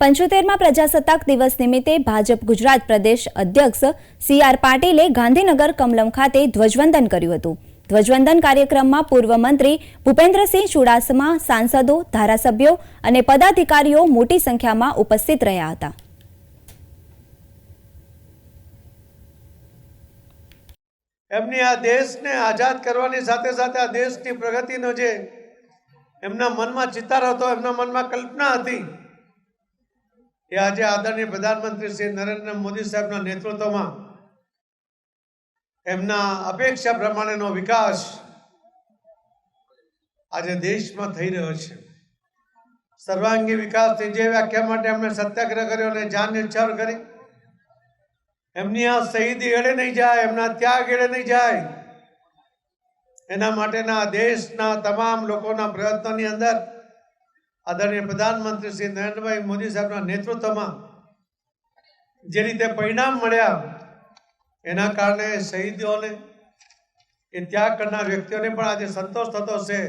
પંચોતેરમાં પ્રજાસત્તાક દિવસ નિમિત્તે ભાજપ ગુજરાત પ્રદેશ અધ્યક્ષ સી આર પાટીલે ગાંધીનગર કમલમ ખાતે ધ્વજવંદન કર્યું હતું. ધ્વજવંદન કાર્યક્રમમાં પૂર્વ મંત્રી ભૂપેન્દ્રસિંહ ચુડાસમા, સાંસદો, ધારાસભ્યો અને પદાધિકારીઓ મોટી સંખ્યામાં ઉપસ્થિત રહ્યા હતા. એમની આ દેશને આઝાદ કરવાની સાથે સાથે આ દેશની પ્રગતિનો જે એમના મનમાં ચિતાર હતો, એમના મનમાં કલ્પના હતી એ આજે આદરણીય પ્રધાનમંત્રી શ્રી નરેન્દ્ર મોદી સાહેબના નેતૃત્વમાં એમના અપેક્ષા પ્રમાણેનો વિકાસ આજે દેશમાં થઈ રહ્યો છે. સર્વાંગી વિકાસની જે વ્યાખ્યા માટે એમણે સત્યાગ્રહ કર્યો અને જાન ન્યોછાવર કરી? એમની આ શહીદી એળે નહીં જાય, એમના ત્યાગ એળે નહીં જાય. એના માટેના દેશના તમામ લોકોના પ્રયત્નોની અંદર આદરણીય પ્રધાનમંત્રી શ્રી નરેન્દ્રભાઈ મોદી સાહેબના નેતૃત્વમાં જે રીતે પરિણામ મળ્યા, એના કારણે શહીદોને એ ત્યાગ કરનાર વ્યક્તિઓને પણ આજે સંતોષ થતો છે